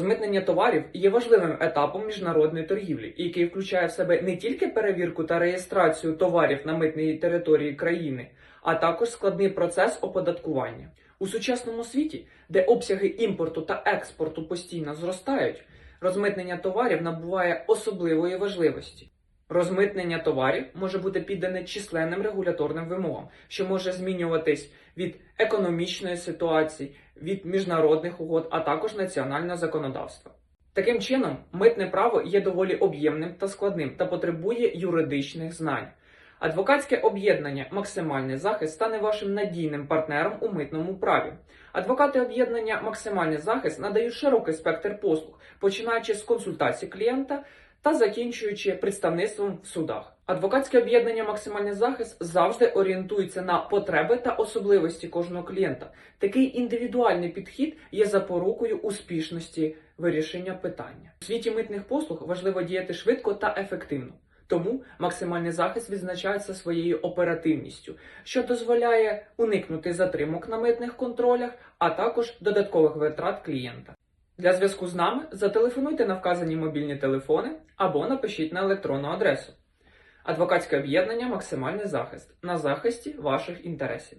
Розмитнення товарів є важливим етапом міжнародної торгівлі, який включає в себе не тільки перевірку та реєстрацію товарів на митній території країни, а також складний процес оподаткування. У сучасному світі, де обсяги імпорту та експорту постійно зростають, розмитнення товарів набуває особливої важливості. Розмитнення товарів може бути піддане численним регуляторним вимогам, що може змінюватись від економічної ситуації, від міжнародних угод, а також національного законодавства. Таким чином, митне право є доволі об'ємним та складним та потребує юридичних знань. Адвокатське об'єднання Максимальний захист стане вашим надійним партнером у митному праві. Адвокати об'єднання Максимальний захист надають широкий спектр послуг, починаючи з консультацій клієнта та закінчуючи представництвом в судах. Адвокатське об'єднання Максимальний захист завжди орієнтується на потреби та особливості кожного клієнта. Такий індивідуальний підхід є запорукою успішності вирішення питання. У світі митних послуг важливо діяти швидко та ефективно. Тому максимальний захист відзначається своєю оперативністю, що дозволяє уникнути затримок на митних контролях, а також додаткових витрат клієнта. Для зв'язку з нами зателефонуйте на вказані мобільні телефони або напишіть на електронну адресу. Адвокатське об'єднання Максимальний захист на захисті ваших інтересів.